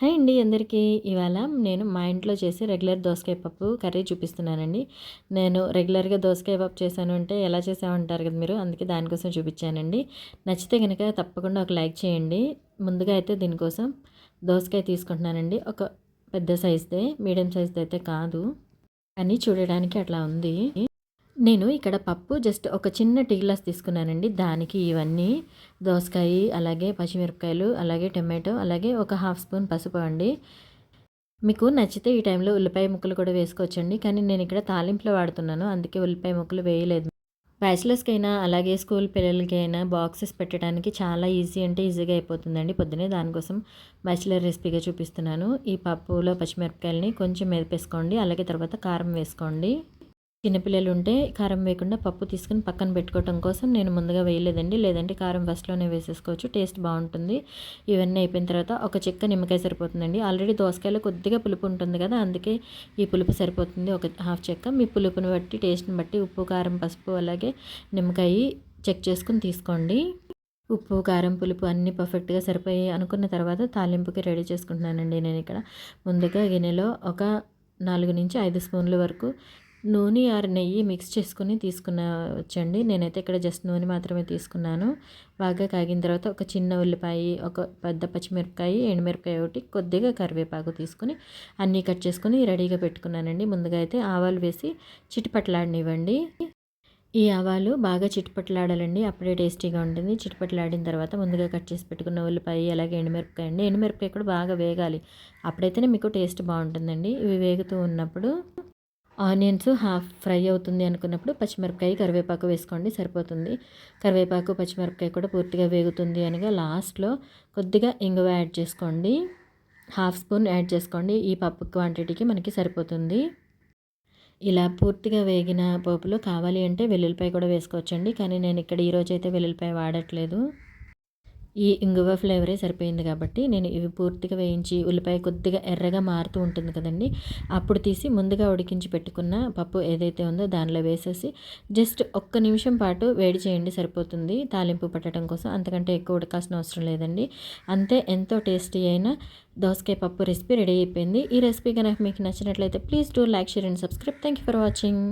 Hi అండి అందరికీ. ఇవాళ నేను మా ఇంట్లో చేసి రెగ్యులర్ దోసకాయ పప్పు కర్రీ చూపిస్తున్నానండి. నేను రెగ్యులర్గా దోసకాయ పప్పు చేశాను అంటే ఎలా చేసామంటారు కదా మీరు? అందుకే దానికోసం చూపించానండి. నచ్చితే కనుక తప్పకుండా ఒక లైక్ చేయండి. ముందుగా అయితే దీనికోసం దోసకాయ తీసుకుంటున్నానండి. ఒక పెద్ద సైజ్దే మీడియం సైజ్ది అయితే కాదు. అని చూడడానికి అట్లా ఉంది. నేను ఇక్కడ పప్పు జస్ట్ ఒక చిన్న టీ గ్లాస్ తీసుకున్నానండి. దానికి ఇవన్నీ దోసకాయ అలాగే పచ్చిమిరపకాయలు అలాగే టమాటో అలాగే ఒక హాఫ్ స్పూన్ పసుపు అండి. మీకు నచ్చితే ఈ టైంలో ఉల్లిపాయ ముక్కలు కూడా వేసుకోవచ్చండి. కానీ నేను ఇక్కడ తాలింపులో వాడుతున్నాను. అందుకే ఉల్లిపాయ ముక్కలు వేయలేదు. బ్యాచిలర్స్కైనా అలాగే స్కూల్ పిల్లలకైనా బాక్సెస్ పెట్టడానికి చాలా ఈజీ అంటే ఈజీగా అయిపోతుందండి. పొద్దునే దానికోసం బ్యాచిలర్ రెసిపీగా చూపిస్తున్నాను. ఈ పప్పులో పచ్చిమిరపకాయలని కొంచెం మెదిపేసుకోండి. అలాగే తర్వాత కారం వేసుకోండి. చిన్నపిల్లలు ఉంటే కారం వేయకుండా పప్పు తీసుకుని పక్కన పెట్టుకోవటం కోసం నేను ముందుగా వేయలేదండి. లేదంటే కారం ఫస్ట్లోనే వేసేసుకోవచ్చు. టేస్ట్ బాగుంటుంది. ఇవన్నీ అయిపోయిన తర్వాత ఒక చెక్క నిమ్మకాయ సరిపోతుందండి. ఆల్రెడీ దోసకాయలో కొద్దిగా పులుపు ఉంటుంది కదా అందుకే ఈ పులుపు సరిపోతుంది. ఒక హాఫ్ చెక్క. మీ పులుపుని బట్టి టేస్ట్ని బట్టి ఉప్పు కారం పసుపు అలాగే నిమ్మకాయ చెక్ చేసుకుని తీసుకోండి. ఉప్పు కారం పులుపు అన్నీ పర్ఫెక్ట్గా సరిపోయి అనుకున్న తర్వాత తాలింపుకి రెడీ చేసుకుంటున్నానండి నేను ఇక్కడ ముందుగా గిన్నెలో ఒక నాలుగు నుంచి ఐదు స్పూన్ల వరకు నూనె ఆరు నెయ్యి మిక్స్ చేసుకుని తీసుకున్న వచ్చండి. నేనైతే ఇక్కడ జస్ట్ నూనె మాత్రమే తీసుకున్నాను. బాగా కాగిన తర్వాత ఒక చిన్న ఉల్లిపాయ ఒక పెద్ద పచ్చిమిరపకాయ ఎండుమిరపకాయ ఒకటి కొద్దిగా కరివేపాకు తీసుకుని అన్నీ కట్ చేసుకుని రెడీగా పెట్టుకున్నానండి. ముందుగా అయితే ఆవాలు వేసి చిటిపట్లాడనివ్వండి. ఈ ఆవాలు బాగా చిటిపట్లాడాలండి. అప్పుడే టేస్టీగా ఉంటుంది. చిటిపట్లాడిన తర్వాత ముందుగా కట్ చేసి పెట్టుకున్న ఉల్లిపాయ అలాగే ఎండుమిరపకాయ అండి. ఎండుమిరపకాయ కూడా బాగా వేగాలి. అప్పుడైతేనే మీకు టేస్ట్ బాగుంటుందండి. ఇవి వేగుతూ ఉన్నప్పుడు ఆనియన్స్ హాఫ్ ఫ్రై అవుతుంది అనుకున్నప్పుడు పచ్చిమిరపకాయ కరివేపాకు వేసుకోండి సరిపోతుంది. కరివేపాకు పచ్చిమిరపకాయ కూడా పూర్తిగా వేగుతుంది అనగా లాస్ట్లో కొద్దిగా ఇంగువ యాడ్ చేసుకోండి. హాఫ్ స్పూన్ యాడ్ చేసుకోండి ఈ పప్పు క్వాంటిటీకి మనకి సరిపోతుంది. ఇలా పూర్తిగా వేగిన పోపులో కావాలి అంటే వెల్లుల్లిపాయ కూడా వేసుకోవచ్చండి కానీ నేను ఇక్కడ ఈరోజు అయితే వెల్లుల్లిపాయ వాడట్లేదు. ఈ ఇంగువ ఫ్లేవరే సరిపోయింది కాబట్టి నేను ఇవి పూర్తిగా వేయించి ఉల్లిపాయ కొద్దిగా ఎర్రగా మారుతూ ఉంటుంది కదండి. అప్పుడు తీసి ముందుగా ఉడికించి పెట్టుకున్న పప్పు ఏదైతే ఉందో దానిలో వేసేసి జస్ట్ ఒక్క నిమిషం పాటు వేడి చేయండి సరిపోతుంది. తాలింపు పట్టడం కోసం అంతకంటే ఎక్కువ ఉడకాల్సిన అవసరం లేదండి. అంతే ఎంతో టేస్టీ అయిన దోసకాయ పప్పు రెసిపీ రెడీ అయిపోయింది. ఈ రెసిపీ కనుక మీకు నచ్చినట్లయితే please do like share and subscribe. Thank you for watching.